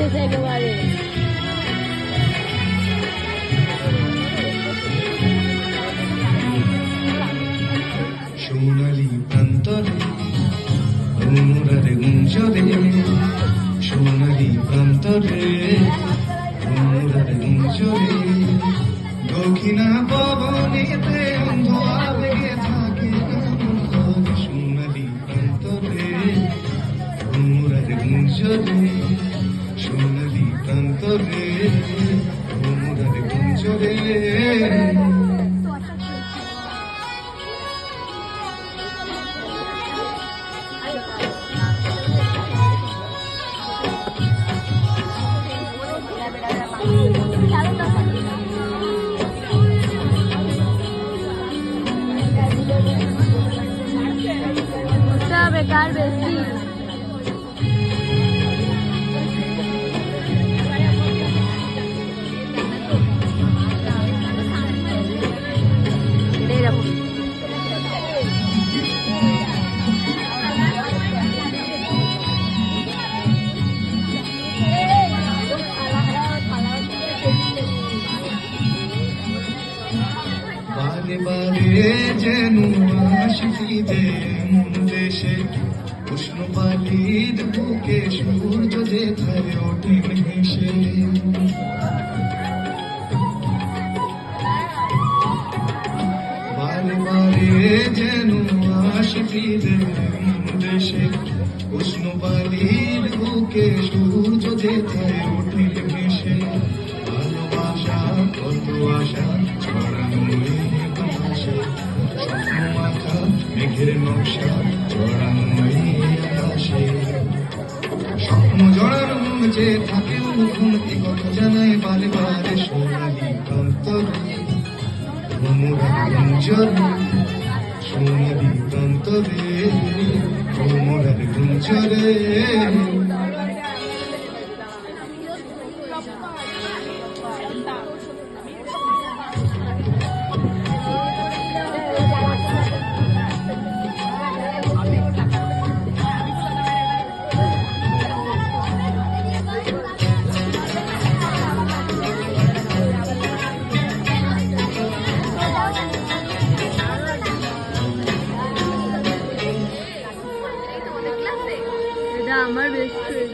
রাইতেছে একেবারে সোনালি প্রান্তরে অনুরারে গুঞ্জরে সোনালি প্রান্তরে অনুরারে গুঞ্জরে দক্ষিণা পবনেতে অন্ধ আবেগে থাকে সোনালি প্রান্তরে অনুরারে গুঞ্জরে অনুরারে গুঞ্জরে ওটা বারে বারে যেন যে মন দেশে উষ্ণ পালির বুকে সূর্য যে ধারে ওঠেন হেসে বারে যেন যে মন দেশে উষ্ণ পালির বুকে ছড়ানো এই আকাশে স্বপ্ন জড়ানো যে থাকে অনুক্ষণ এ কথা জানাই বারে বারে সোনালি প্রান্তরে ভ্রমরা গুঞ্জরে সোনালি প্রান্তরে ভ্রমরা গুঞ্জরে আমার বেস্ট ফ্রেন্ড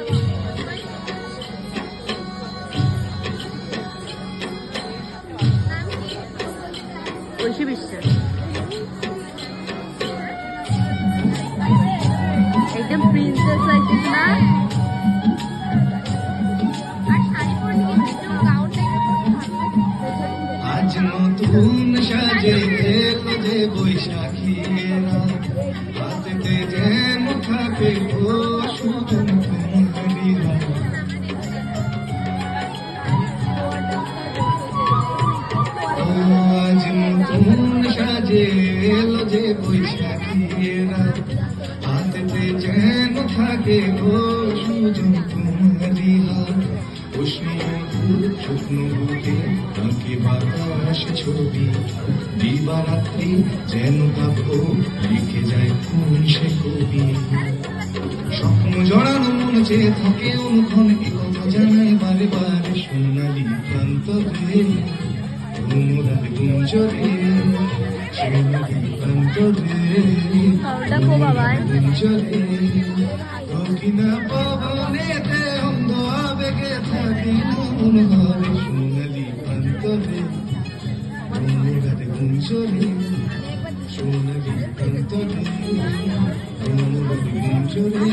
ঐশী বিশ্বাস। একদম প্রিন্সেস লাগছে না? আজ নতুন সাজে এলো বৈশাখী রাত হাতেতে যেন থাকে হাতেতে যেন থাকে ও শুধু তোমারই হাত। উষ্ণ শুকনো বুকে আঁকে বাতাস ছবি। দিবারাত্রি যেন কাব্য লিখে যায় কোন সে কবি। স্বপ্ন জড়ানো মন যে থাকে অনুক্ষণ এ কথা জানাই বারে বারে সোনালি ওটা কো বাবার গুঞ্জরে দক্ষিণা পবনেতে অন্ধ আবেগে থাকি মন ঘরে সোনালি প্রান্তরে। ভ্রমরার গুঞ্জরে সোনালি প্রান্তরে। ভ্রমরার গুঞ্জরে